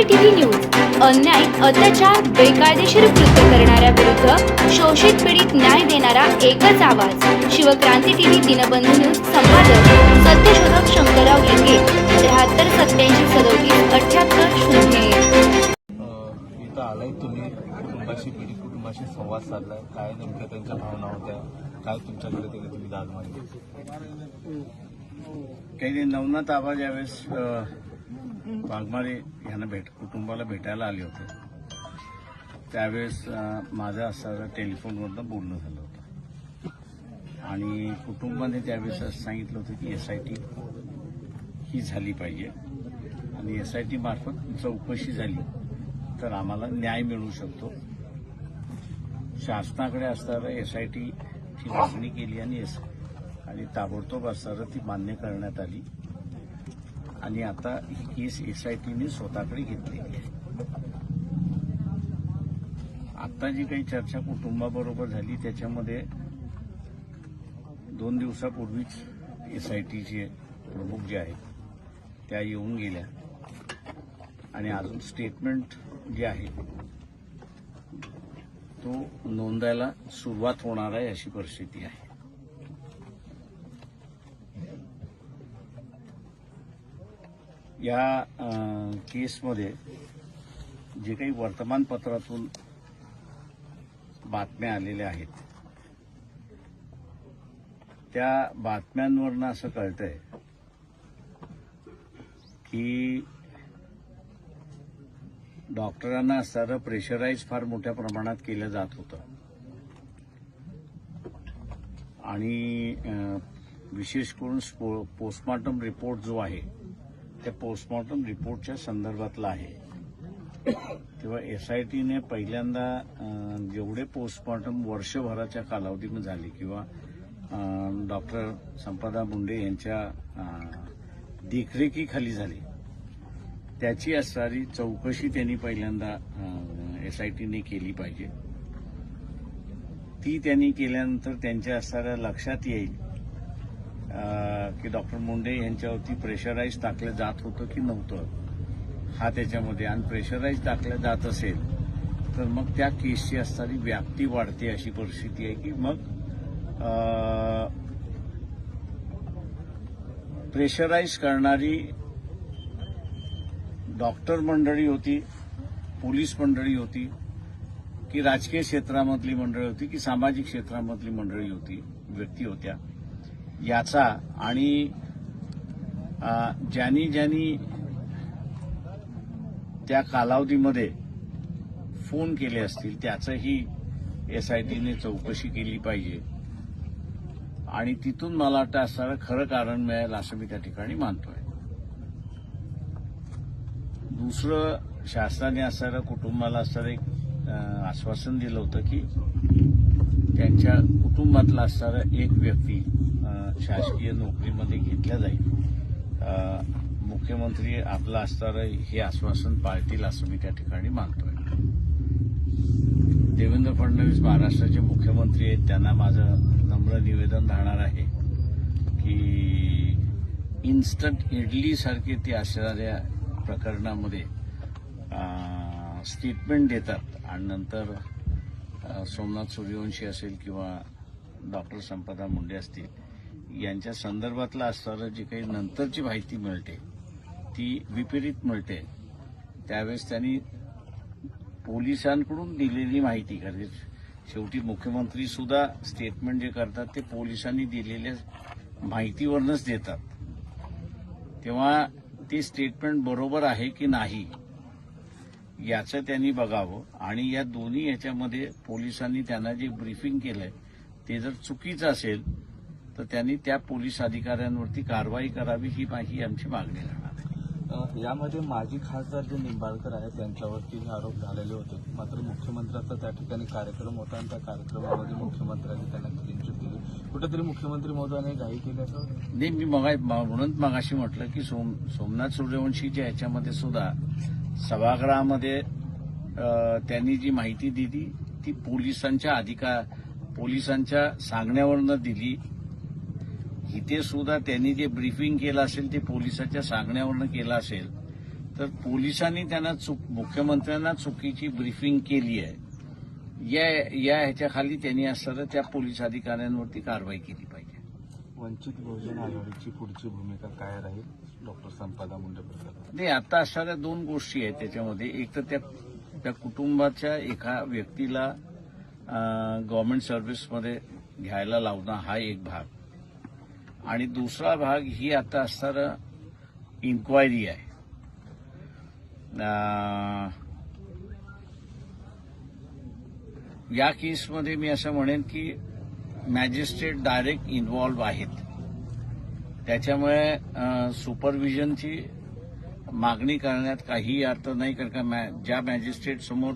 सोमनाथची TV news. अन्याय अत्याचार बेकायदेशीर कृत्य करणाऱ्या विरुद्ध शोषित पीडित न्याय देणारा एकच आवाज. शिवक्रांती टीव्ही दिनबंधू न्यूज संपादक सत्यशोधक शंकरराव लिंगे त्र्याहत्तर सत्याऐंशी सदोतीस अठ्याहत्तर शून्य इथं आलाय तुम्ही. कुटुंबाशी पीडित कुटुंबाशी संवाद साधलाय. काय नेमक्या त्यांच्या भावना होत्या? काय तुमच्याकडे त्याने तुम्ही दाद मागितली? काही नवनाथ आबा ज्यावेळेस अ, वाघमारे यांना भेट कुटुंबाला भेटायला आले होते. त्यावेळेस माझं असं टेलिफोनवरनं बोलणं झालं होतं. आणि कुटुंबाने त्यावेळेस असं सांगितलं होतं की एस आय टी ही झाली पाहिजे. आणि एस आय टी मार्फत चौकशी झाली तर आम्हाला न्याय मिळू शकतो. शासनाकडे असताना एस आय टीची मागणी केली आणि एस आणि ताबडतोब असताना ती मान्य करण्यात आली. आणि आता ही केस एस आय टीने स्वतःकडे घेतलेली आहे आता जी काही चर्चा कुटुंबाबरोबर झाली त्याच्यामध्ये दोन दिवसापूर्वीच एस आय टीचे प्रमुख जे आहेत त्या येऊन गेल्या. आणि अजून स्टेटमेंट जे आहे तो नोंदायला सुरुवात होणार आहे अशी परिस्थिती आहे. या केसमध्ये जे काही वर्तमानपत्रातून बातम्या आलेल्या आहेत त्या बातम्यांवरनं असं कळतंय की डॉक्टरांना असणारं प्रेशराईज फार मोठ्या प्रमाणात केलं जात होतं. आणि विशेष करून स्पो- पोस्टमॉर्टम रिपोर्ट जो आहे त्या पोस्टमॉर्टम रिपोर्टच्या संदर्भातला आहे. तेव्हा एस आय टीने पहिल्यांदा जेवढे पोस्टमॉर्टम वर्षभराच्या कालावधीमध्ये झाले किंवा डॉक्टर संपदा मुंडे यांच्या देखरेखीखाली झाली त्याची असणारी चौकशी त्यांनी पहिल्यांदा एस आय टीने केली पाहिजे. ती त्यांनी केल्यानंतर त्यांच्या असणाऱ्या लक्षात येईल की डॉक्टर मुंडे यांच्यावरती प्रेशराईज टाकलं जात होतं की नव्हतं? हा त्याच्यामध्ये. आणि प्रेशराईज टाकलं जात असेल तर मग त्या केसची असणारी व्याप्ती वाढते अशी परिस्थिती आहे की मग प्रेशराईज करणारी डॉक्टर मंडळी होती पोलीस मंडळी होती की राजकीय क्षेत्रामधली मंडळी होती की सामाजिक क्षेत्रामधली मंडळी होती व्यक्ती होत्या. याचा आणि ज्यांनी ज्यांनी त्या कालावधीमध्ये फोन केले असतील त्याचंही एस आय टीने चौकशी केली पाहिजे. आणि तिथून मला वाटतं असणारं खरं कारण मिळेल असं मी त्या ठिकाणी मानतोय. दुसरं शासनाने असणारं कुटुंबाला असणारं एक आश्वासन दिलं होतं की त्यांच्या कुटुंबातला असणारा एक व्यक्ती शासकीय नोकरीमध्ये घेतल्या जाईल. मुख्यमंत्री आपला असणार हे आश्वासन पाळतील असं मी त्या ठिकाणी मागतोय देवेंद्र फडणवीस महाराष्ट्राचे मुख्यमंत्री आहेत. त्यांना माझं नम्र निवेदन राहणार आहे की इन्स्टंट इडलीसारखे ते असणाऱ्या प्रकरणामध्ये स्टेटमेंट देतात आणि नंतर सोमनाथ सूर्यवंशी असेल किंवा डॉक्टर संपदा मुंडे असतील यांच्या संदर्भातलं असणारं जी काही नंतरची माहिती मिळते ती विपरीत मिळते. त्यावेळेस त्यांनी पोलिसांकडून दिलेली माहिती कारण शेवटी मुख्यमंत्री सुद्धा स्टेटमेंट जे करतात ते पोलिसांनी दिलेल्या माहितीवरनच देतात. तेव्हा ते स्टेटमेंट बरोबर आहे की नाही याचं त्यांनी बघावं. आणि या दोन्ही याच्यामध्ये पोलिसांनी त्यांना जे ब्रीफिंग केलंय ते जर चुकीचं असेल तर त्यांनी त्या पोलीस अधिकाऱ्यांवरती कारवाई करावी ही ही आमची मागणी राहणार आहे. यामध्ये माजी खासदार जे निंबाळकर आहेत त्यांच्यावरती हे आरोप झालेले होते. मात्र मुख्यमंत्र्यांचा त्या ठिकाणी कार्यक्रम होता आणि त्या कार्यक्रमामध्ये मुख्यमंत्र्यांनी त्यांना क्लीनचिट दिली. कुठेतरी मुख्यमंत्री महोदयाने घाई केल्याचं नाही मी मगा म्हणून मगाशी म्हटलं की सोम सोमनाथ सूर्यवंशीच्या ह्याच्यामध्ये सुद्धा सभागृहामध्ये त्यांनी जी माहिती दिली ती पोलिसांच्या अधिकार पोलिसांच्या सांगण्यावरनं दिली. इथे सुद्धा त्यांनी जे ब्रीफिंग केलं असेल ते पोलिसाच्या सांगण्यावरनं केलं असेल तर पोलिसांनी त्यांना चूक मुख्यमंत्र्यांना चुकीची ब्रीफिंग केली आहे. या या ह्याच्या खाली त्यांनी असताना त्या पोलीस अधिकाऱ्यांवरती कारवाई केली पाहिजे. वंचित बहुजन आघाडीची पुढची भूमिका काय राहील? डॉक्टर संपदा मुंडे प्रकरणात नाही आता असणाऱ्या दोन गोष्टी आहेत त्याच्यामध्ये. एक तर त्या त्या कुटुंबाच्या एका व्यक्तीला गव्हर्नमेंट सर्व्हिसमध्ये घ्यायला लावणं हा एक भाग. आणि दुसरा भाग ही आता असणारं इन्क्वायरी आहे. या केसमध्ये मी असं म्हणेन की मॅजिस्ट्रेट डायरेक्ट इन्व्हॉल्व्ह आहेत. त्याच्यामुळे सुपरविजनची मागणी करण्यात काही अर्थ नाही कारण का मॅ- ज्या मॅजिस्ट्रेट समोर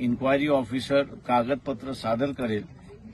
इन्क्वायरी ऑफिसर कागदपत्र सादर करेल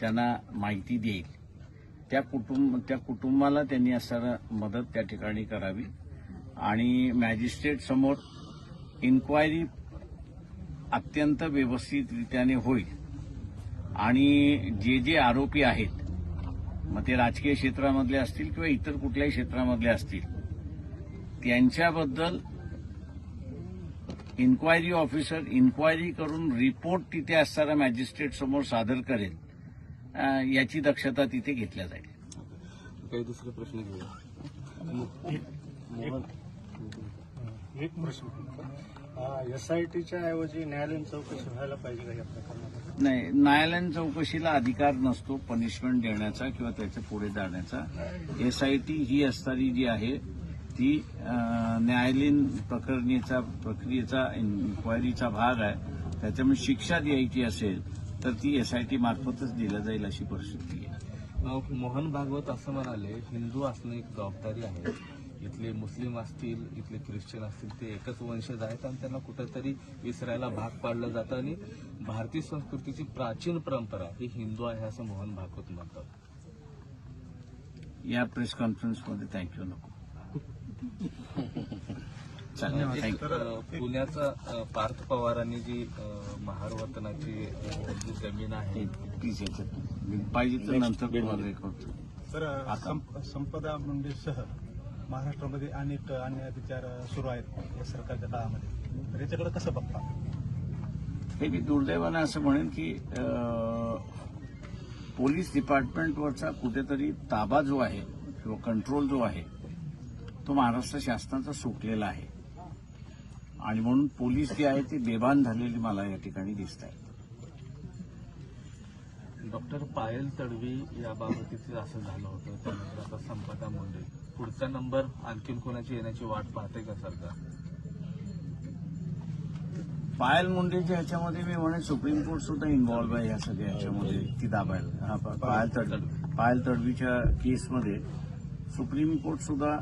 त्यांना माहिती देईल. त्या कुटुंब त्या कुटुंबाला त्यांनी असताना मदत त्या ठिकाणी करावी. आणि मॅजिस्ट्रेट समोर इन्क्वायरी अत्यंत व्यवस्थितरित्याने होईल. आणि जे जे आरोपी आहेत मग ते राजकीय क्षेत्रामधले असतील किंवा इतर कुठल्याही क्षेत्रामधले असतील त्यांच्याबद्दल इन्क्वायरी ऑफिसर इन्क्वायरी करून रिपोर्ट तिथे असणारा मॅजिस्ट्रेट समोर सादर करेल. याची दक्षता तिथे घेतल्या जाईल. काही दुसरे प्रश्न घेऊया. एक प्रश्न. एसआयटीच्या ऐवजी न्यायालयीन चौकशी व्हायला पाहिजे का या प्रकरणात नाही न्यायालयीन चौकशीला अधिकार नसतो पनिशमेंट देण्याचा किंवा त्याच्या पुढे जाण्याचा. एसआयटी ही असणारी जी आहे ती न्यायालयीन प्रकरणीचा प्रक्रियेचा इन्क्वायरीचा भाग आहे. त्याच्यामुळे शिक्षा द्यायची असेल तर ती एसआयटी मार्फतच दिल्या जाईल अशी परिस्थिती आहे. मोहन भागवत असं म्हणाले हिंदू असणं एक जबाबदारी आहे. इथले मुस्लिम असतील इथले ख्रिश्चन असतील ते एकच वंशज आहेत आणि त्यांना कुठेतरी विसरायला भाग पाडलं जातं आणि भारतीय संस्कृतीची प्राचीन परंपरा ही हिंदू आहे असं मोहन भागवत म्हणतात. या प्रेस कॉन्फरन्समध्ये थँक्यू नको. पुण्याचा पार्थ पवारांनी जी महार वतनाची जी जमीन आहे पाहिजे तर संपदा मुंडेसह महाराष्ट्रामध्ये अनेक अन्य विचार सुरू आहेत या सरकारच्या काळामध्ये. तर याच्याकडे कसं बघता? हे मी दुर्दैवानं असं म्हणेन की पोलीस डिपार्टमेंटवरचा कुठेतरी ताबा जो आहे किंवा कंट्रोल जो आहे तो महाराष्ट्र शासनाचा सुटलेला आहे. आणि म्हणून पोलीस जे आहे ते बेभान झालेली मला या ठिकाणी दिसत आहे डॉक्टर पायल तडवी याबाबतीचं असं झालं होतं त्यानंतर आता संपदा मुंडे. पुढचा नंबर आणखीन कोणाची येण्याची वाट पाहते का सरकार? पायल मुंडेच्या ह्याच्यामध्ये मी म्हणेन सुप्रीम कोर्ट सुद्धा इन्व्हॉल्व्ह आहे या सगळ्या ह्याच्यामध्ये ती दाबायला. हा, पायल तडवी. पायल तडवीच्या केसमध्ये सुप्रीम कोर्ट सुद्धा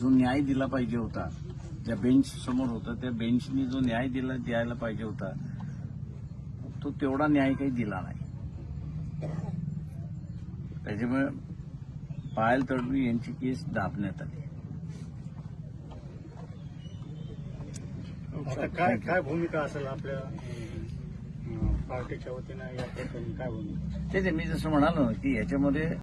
जो न्याय दिला पाहिजे होता ज्या बेंच समोर होता त्या बेंचनी जो न्याय दिला द्यायला पाहिजे होता तो तेवढा न्याय काही दिला नाही. त्याच्यामुळे पायल तडवी यांची केस दाबण्यात आली. काय काय भूमिका असेल आपल्या पार्टीच्या वतीनं या प्रकरणी काय भूमिका? ते मी जसं म्हणालो की याच्यामध्ये